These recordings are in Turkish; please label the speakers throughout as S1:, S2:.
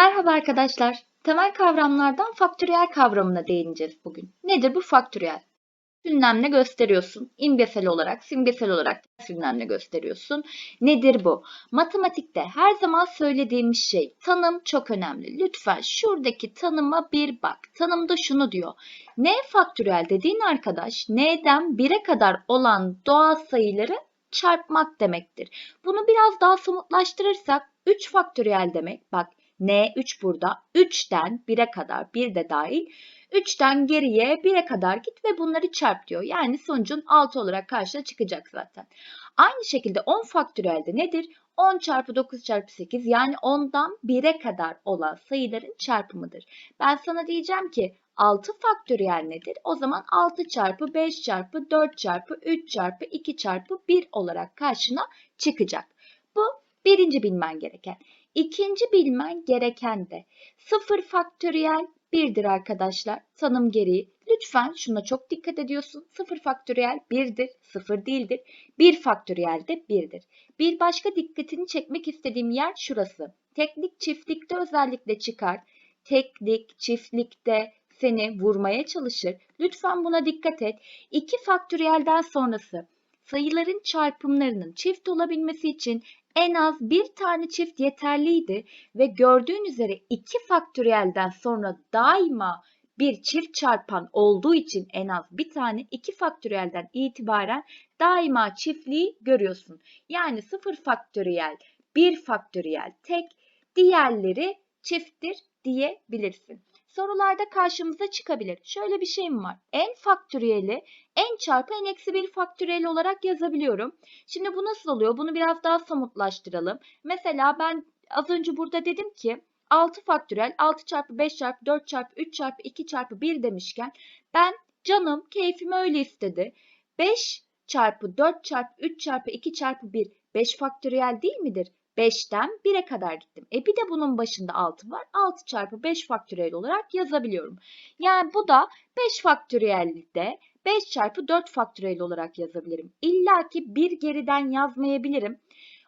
S1: Merhaba arkadaşlar. Temel kavramlardan faktöriyel kavramına değineceğiz bugün. Nedir bu faktöriyel? Ünlemle gösteriyorsun. İmgesel olarak, simgesel olarak ünlemle gösteriyorsun. Nedir bu? Matematikte her zaman söylediğimiz şey tanım çok önemli. Lütfen şuradaki tanıma bir bak. Tanımda şunu diyor. N faktöriyel dediğin arkadaş n'den 1'e kadar olan doğal sayıları çarpmak demektir. Bunu biraz daha somutlaştırırsak 3 faktöriyel demek. Bak N 3 burada. 3'ten 1'e kadar 1 de dahil. 3'ten geriye 1'e kadar git ve bunları çarp diyor. Yani sonucun 6 olarak karşına çıkacak zaten. Aynı şekilde 10 faktöriyelde nedir? 10 çarpı 9 çarpı 8 yani 10'dan 1'e kadar olan sayıların çarpımıdır. Ben sana diyeceğim ki 6 faktöriyel nedir? O zaman 6 çarpı 5 çarpı 4 çarpı 3 çarpı 2 çarpı 1 olarak karşına çıkacak. Bu birinci bilmen gereken. İkinci bilmen gereken de 0 faktöriyel 1'dir arkadaşlar. Tanım gereği. Lütfen şuna çok dikkat ediyorsun. 0 faktöriyel 1'dir, 0 değildir. 1 faktöriyel de 1'dir. Bir başka dikkatini çekmek istediğim yer şurası. Teknik çiftlikte özellikle çıkar. Teknik çiftlikte seni vurmaya çalışır. Lütfen buna dikkat et. 2 faktöriyelden sonrası sayıların çarpımlarının çift olabilmesi için en az bir tane çift yeterliydi ve gördüğün üzere 2 faktöriyelden sonra daima bir çift çarpan olduğu için en az bir tane 2 faktöriyelden itibaren daima çiftliği görüyorsun. Yani 0 faktöriyel, 1 faktöriyel tek, diğerleri çifttir diyebilirsin. Sorularda karşımıza çıkabilir. Şöyle bir şey mi var? En faktöriyeli en çarpı en eksi 1 faktöriyel olarak yazabiliyorum. Şimdi bu nasıl oluyor? Bunu biraz daha somutlaştıralım. Mesela ben az önce burada dedim ki 6 faktöriyel 6 çarpı 5 çarpı 4 çarpı 3 çarpı 2 çarpı 1 demişken ben canım keyfim öyle istedi. 5 çarpı 4 çarpı 3 çarpı 2 çarpı 1 5 faktöriyel değil midir? 5'ten 1'e kadar gittim. E bir de bunun başında 6 var. 6 çarpı 5 faktöriyel olarak yazabiliyorum. Yani bu da 5 faktöriyelde 5 çarpı 4 faktöriyel olarak yazabilirim. İlla ki bir geriden yazmayabilirim.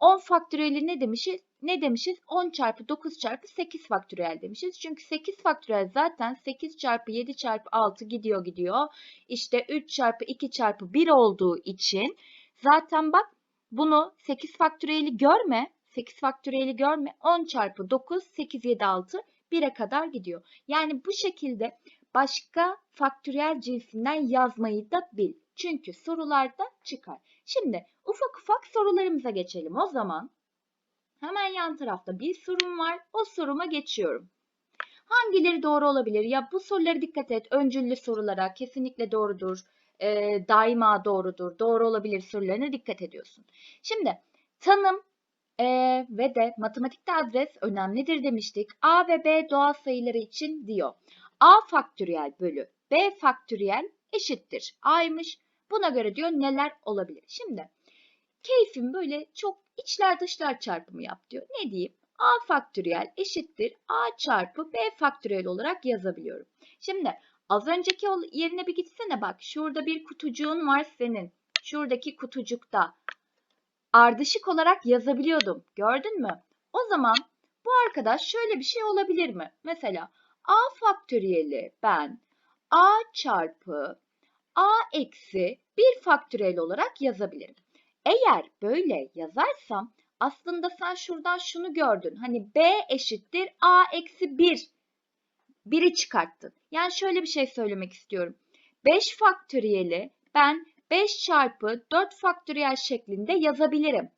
S1: 10 faktöriyeli ne demişiz? Ne demişiz? 10 çarpı 9 çarpı 8 faktöriyel demişiz. Çünkü 8 faktöriyel zaten 8 çarpı 7 çarpı 6 gidiyor gidiyor. İşte 3 çarpı 2 çarpı 1 olduğu için zaten bak bunu 8 faktöriyeli görme. 8 faktöriyeli görme. 10 çarpı 9, 8, 7, 6 1'e kadar gidiyor. Yani bu şekilde başka faktöriyel cinsinden yazmayı da bil. Çünkü sorularda çıkar. Şimdi ufak ufak sorularımıza geçelim. O zaman hemen yan tarafta bir sorum var. O soruma geçiyorum. Hangileri doğru olabilir? Ya bu sorulara dikkat et. Öncüllü sorulara kesinlikle doğrudur. E, daima doğrudur. Doğru olabilir sorularına dikkat ediyorsun. Şimdi tanım e, ve de matematikte adres önemlidir demiştik. A ve B doğal sayıları için diyor. A faktöriyel bölü B faktöriyel eşittir. A'ymış. Buna göre diyor neler olabilir. Şimdi keyfim böyle çok içler dışlar çarpımı yap diyor. Ne diyeyim? A faktöriyel eşittir A çarpı B faktöriyel olarak yazabiliyorum. Şimdi az önceki yerine bir gitsene bak. Şurada bir kutucuğun var senin. Şuradaki kutucukta ardışık olarak yazabiliyordum. Gördün mü? O zaman bu arkadaş şöyle bir şey olabilir mi? Mesela a faktöriyeli ben a çarpı a eksi 1 faktöriyel olarak yazabilirim. Eğer böyle yazarsam aslında sen şuradan şunu gördün. Hani b eşittir a eksi 1. 1'i çıkarttın. Yani şöyle bir şey söylemek istiyorum. 5 faktöriyeli ben 5 çarpı 4 faktöriyel şeklinde yazabilirim.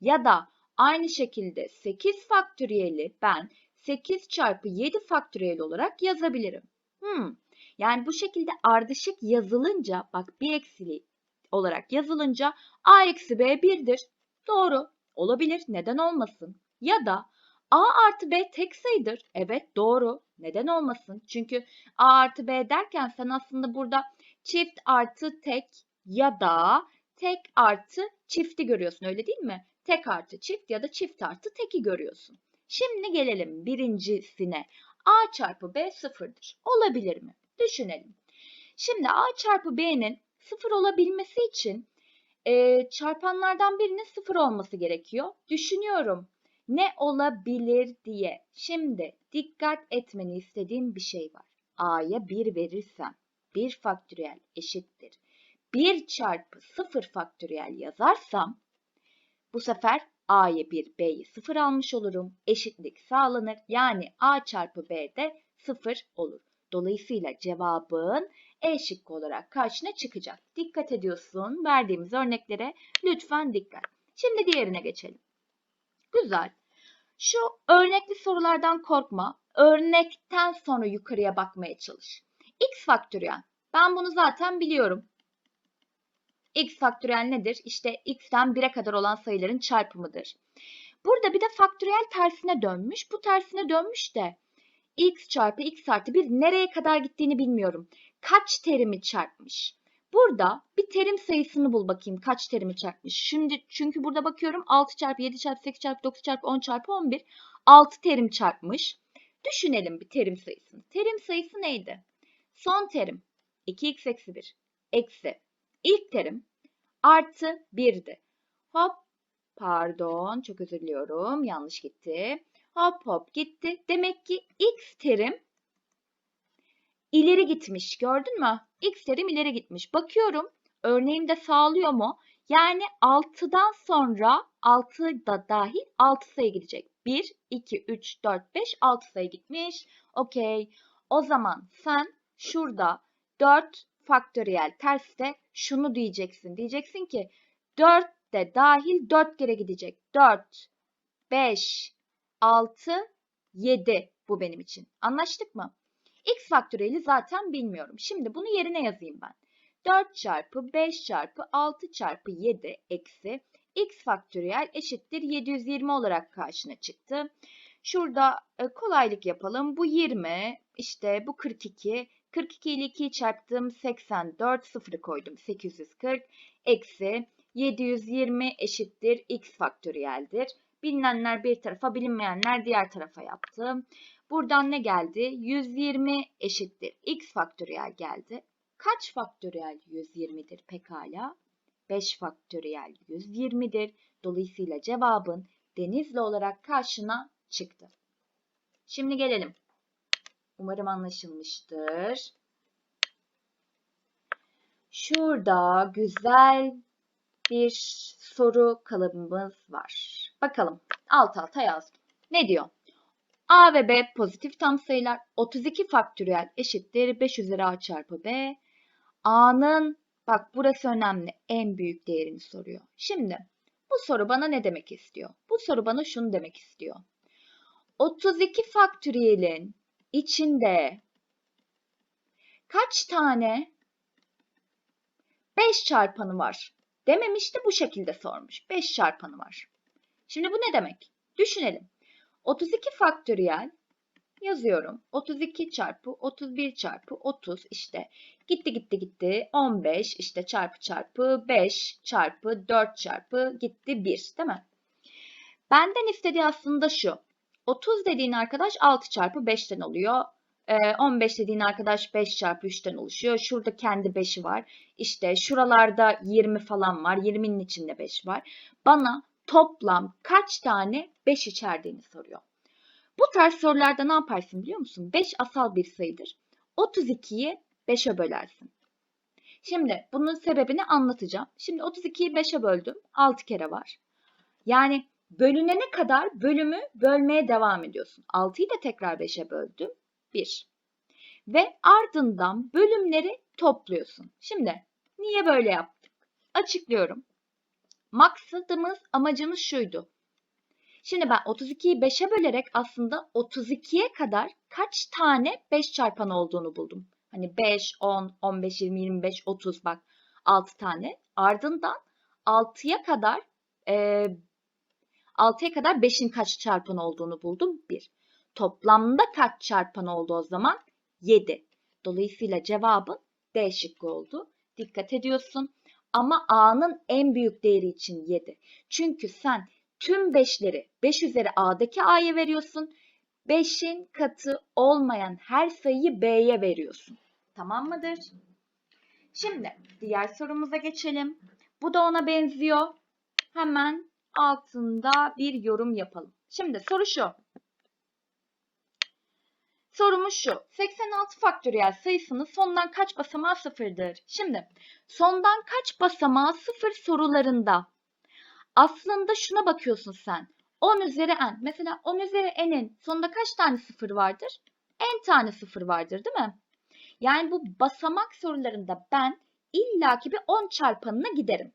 S1: Ya da aynı şekilde 8 faktöriyeli ben 8 çarpı 7 faktöriyel olarak yazabilirim. Hmm. Yani bu şekilde ardışık yazılınca bak bir eksili olarak yazılınca a eksi b 1'dir. Doğru. Olabilir. Neden olmasın? Ya da a artı b tek sayıdır. Evet doğru. Neden olmasın? Çünkü a artı b derken sen aslında burada çift artı tek ya da tek artı çifti görüyorsun öyle değil mi? Tek artı çift ya da çift artı teki görüyorsun. Şimdi gelelim birincisine. A çarpı B sıfırdır. Olabilir mi? Düşünelim. Şimdi A çarpı B'nin sıfır olabilmesi için e, çarpanlardan birinin sıfır olması gerekiyor. Düşünüyorum. Ne olabilir diye. Şimdi dikkat etmeni istediğim bir şey var. A'ya 1 verirsem 1 faktöriyel eşittir. 1 çarpı 0 faktöriyel yazarsam bu sefer A'ya 1, B'yi 0 almış olurum. Eşitlik sağlanır. Yani A çarpı B de 0 olur. Dolayısıyla cevabın E şıkkı olarak karşına çıkacak. Dikkat ediyorsun. Verdiğimiz örneklere lütfen dikkat. Şimdi diğerine geçelim. Güzel. Şu örnekli sorulardan korkma. Örnekten sonra yukarıya bakmaya çalış. X faktöriyel. Ben bunu zaten biliyorum. X faktöriyel nedir? İşte x'ten 1'e kadar olan sayıların çarpımıdır. Burada bir de faktöriyel tersine dönmüş. Bu tersine dönmüş de x çarpı x artı 1 nereye kadar gittiğini bilmiyorum. Kaç terimi çarpmış? Burada bir terim sayısını bul bakayım kaç terimi çarpmış. Şimdi çünkü burada bakıyorum 6 çarpı 7 çarpı 8 çarpı 9 çarpı 10 çarpı 11 6 terim çarpmış. Düşünelim bir terim sayısını. Terim sayısı neydi? Son terim 2x eksi 1 eksi ilk terim artı 1'di. Hop pardon çok özür diliyorum yanlış gitti. Hop hop gitti. Demek ki x terim ileri gitmiş. Gördün mü? X terim ileri gitmiş. Bakıyorum örneğimde sağlıyor mu? Yani 6'dan sonra 6 da dahil 6 sayı gidecek. 1, 2, 3, 4, 5, 6 sayı gitmiş. Okey. O zaman sen şurada 4 faktöriyel terste şunu diyeceksin. Diyeceksin ki 4 de dahil 4 kere gidecek. 4, 5, 6, 7 bu benim için. Anlaştık mı? X faktöriyeli zaten bilmiyorum. Şimdi bunu yerine yazayım ben. 4 çarpı 5 çarpı 6 çarpı 7 eksi x faktöriyel eşittir 720 olarak karşına çıktı. Şurada e, kolaylık yapalım. Bu 20, işte bu 42. 42 ile 2'yi çarptım 84, 0'ı koydum 840 eksi 720 eşittir x faktöriyeldir. Bilinenler bir tarafa, bilinmeyenler diğer tarafa yaptım. Buradan ne geldi? 120 eşittir x faktöriyel geldi. Kaç faktöriyel 120'dir pekala? 5 faktöriyel 120'dir. Dolayısıyla cevabın denizli olarak karşına çıktı. Şimdi gelelim. Umarım anlaşılmıştır. Şurada güzel bir soru kalıbımız var. Bakalım alt alta yazdım. Ne diyor? A ve B pozitif tam sayılar. 32 faktöriyel eşittir 5 üzeri A çarpı B. A'nın bak burası önemli en büyük değerini soruyor. Şimdi bu soru bana ne demek istiyor? Bu soru bana şunu demek istiyor. 32 faktöriyelin içinde kaç tane 5 çarpanı var? Dememiş de bu şekilde sormuş. 5 çarpanı var. Şimdi bu ne demek? Düşünelim. 32 faktöriyel yazıyorum. 32 çarpı 31 çarpı 30 işte gitti gitti gitti 15 işte çarpı çarpı 5 çarpı 4 çarpı gitti 1 değil mi? Benden istediği aslında şu. 30 dediğin arkadaş 6 çarpı 5'ten oluyor. 15 dediğin arkadaş 5 çarpı 3'ten oluşuyor. Şurada kendi 5'i var. İşte şuralarda 20 falan var. 20'nin içinde 5 var. Bana toplam kaç tane 5 içerdiğini soruyor. Bu tarz sorularda ne yaparsın biliyor musun? 5 asal bir sayıdır. 32'yi 5'e bölersin. Şimdi bunun sebebini anlatacağım. Şimdi 32'yi 5'e böldüm. 6 kere var. Yani bölünene kadar bölümü bölmeye devam ediyorsun. 6'yı da tekrar 5'e böldüm. 1. Ve ardından bölümleri topluyorsun. Şimdi niye böyle yaptık? Açıklıyorum. Maksadımız, amacımız şuydu. Şimdi ben 32'yi 5'e bölerek aslında 32'ye kadar kaç tane 5 çarpan olduğunu buldum. Hani 5, 10, 15, 20, 25, 30 bak 6 tane. Ardından 6'ya kadar e, 6'ya kadar 5'in kaç çarpan olduğunu buldum. 1. Toplamda kaç çarpan oldu o zaman? 7. Dolayısıyla cevabın D şıkkı oldu. Dikkat ediyorsun. Ama A'nın en büyük değeri için 7. Çünkü sen tüm 5'leri 5 üzeri A'daki A'ya veriyorsun. 5'in katı olmayan her sayıyı B'ye veriyorsun. Tamam mıdır? Şimdi diğer sorumuza geçelim. Bu da ona benziyor. Hemen altında bir yorum yapalım. Şimdi soru şu. Sorumuz şu. 86 faktöriyel sayısının sondan kaç basamağı sıfırdır? Şimdi sondan kaç basamağı sıfır sorularında aslında şuna bakıyorsun sen. 10 üzeri n. Mesela 10 üzeri n'in sonunda kaç tane sıfır vardır? n tane sıfır vardır değil mi? Yani bu basamak sorularında ben illaki bir 10 çarpanına giderim.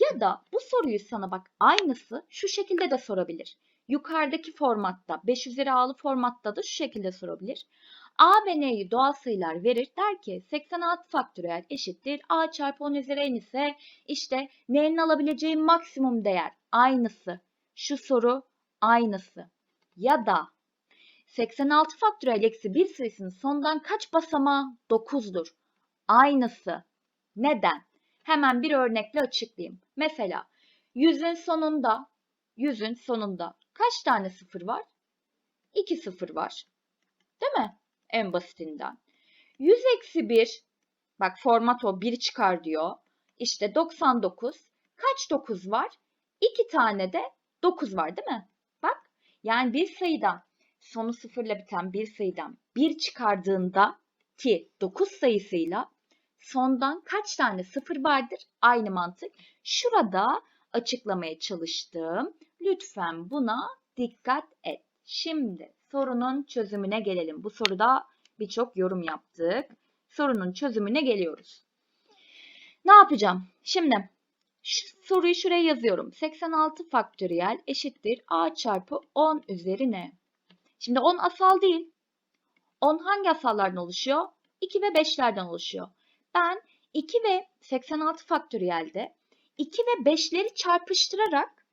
S1: Ya da bu soruyu sana bak aynısı şu şekilde de sorabilir. Yukarıdaki formatta 5 üzeri a'lı formatta da şu şekilde sorabilir. A ve N'yi doğal sayılar verir. Der ki 86 faktöriyel eşittir. A çarpı 10 üzeri n ise işte N'nin alabileceği maksimum değer aynısı. Şu soru aynısı. Ya da 86 faktöriyel eksi 1 sayısının sondan kaç basamağı 9'dur. Aynısı. Neden? Hemen bir örnekle açıklayayım. Mesela 100'ün sonunda 100'ün sonunda kaç tane sıfır var? 2 sıfır var. Değil mi? En basitinden. 100 eksi 1 bak format o 1 çıkar diyor. İşte 99. Kaç 9 var? 2 tane de 9 var değil mi? Bak yani bir sayıdan sonu sıfırla biten bir sayıdan 1 çıkardığında ki 9 sayısıyla sondan kaç tane sıfır vardır? Aynı mantık. Şurada açıklamaya çalıştım. Lütfen buna dikkat et. Şimdi sorunun çözümüne gelelim. Bu soruda birçok yorum yaptık. Sorunun çözümüne geliyoruz. Ne yapacağım? Şimdi şu soruyu şuraya yazıyorum. 86 faktöriyel eşittir a çarpı 10 üzeri n. Şimdi 10 asal değil. 10 hangi asallardan oluşuyor? 2 ve 5'lerden oluşuyor. Ben 2 ve 86 faktöriyelde 2 ve 5'leri çarpıştırarak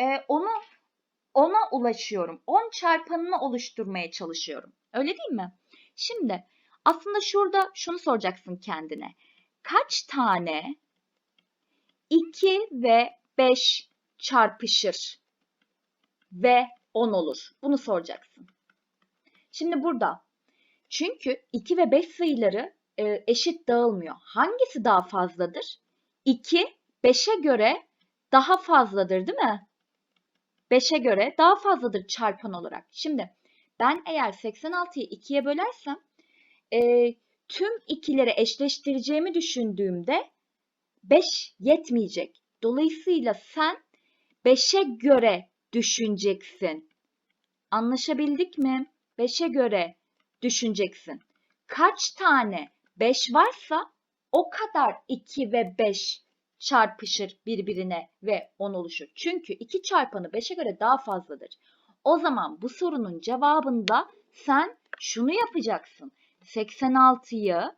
S1: e, onu ona ulaşıyorum. 10 çarpanını oluşturmaya çalışıyorum. Öyle değil mi? Şimdi aslında şurada şunu soracaksın kendine. Kaç tane 2 ve 5 çarpışır ve 10 olur? Bunu soracaksın. Şimdi burada çünkü 2 ve 5 sayıları e, eşit dağılmıyor. Hangisi daha fazladır? 2 5'e göre daha fazladır değil mi? 5'e göre daha fazladır çarpan olarak. Şimdi ben eğer 86'yı 2'ye bölersem e, tüm ikileri eşleştireceğimi düşündüğümde 5 yetmeyecek. Dolayısıyla sen 5'e göre düşüneceksin. Anlaşabildik mi? 5'e göre düşüneceksin. Kaç tane 5 varsa o kadar 2 ve 5 çarpışır birbirine ve 10 oluşur. Çünkü 2 çarpanı 5'e göre daha fazladır. O zaman bu sorunun cevabında sen şunu yapacaksın. 86'yı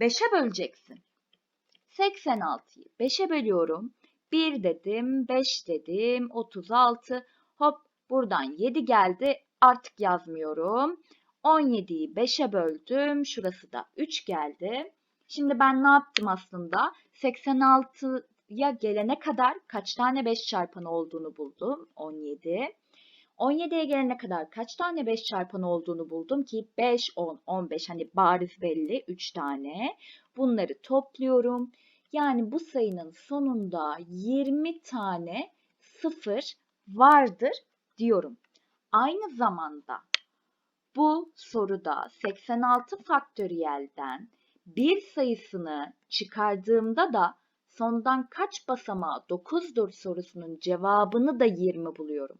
S1: 5'e böleceksin. 86'yı 5'e bölüyorum. 1 dedim, 5 dedim, 36. Hop buradan 7 geldi. Artık yazmıyorum. 17'yi 5'e böldüm. Şurası da 3 geldi. Şimdi ben ne yaptım aslında? 86'ya gelene kadar kaç tane 5 çarpanı olduğunu buldum. 17. 17'ye gelene kadar kaç tane 5 çarpanı olduğunu buldum ki 5, 10, 15 hani bariz belli 3 tane. Bunları topluyorum. Yani bu sayının sonunda 20 tane sıfır vardır diyorum. Aynı zamanda bu soruda 86 faktöriyelden bir sayısını çıkardığımda da sondan kaç basamağı 9'dur sorusunun cevabını da 20 buluyorum.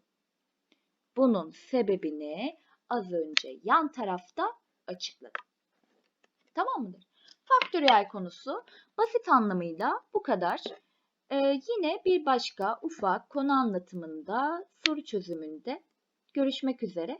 S1: Bunun sebebini az önce yan tarafta açıkladım. Tamam mıdır? Faktöriyel konusu basit anlamıyla bu kadar. Ee, yine bir başka ufak konu anlatımında, soru çözümünde görüşmek üzere.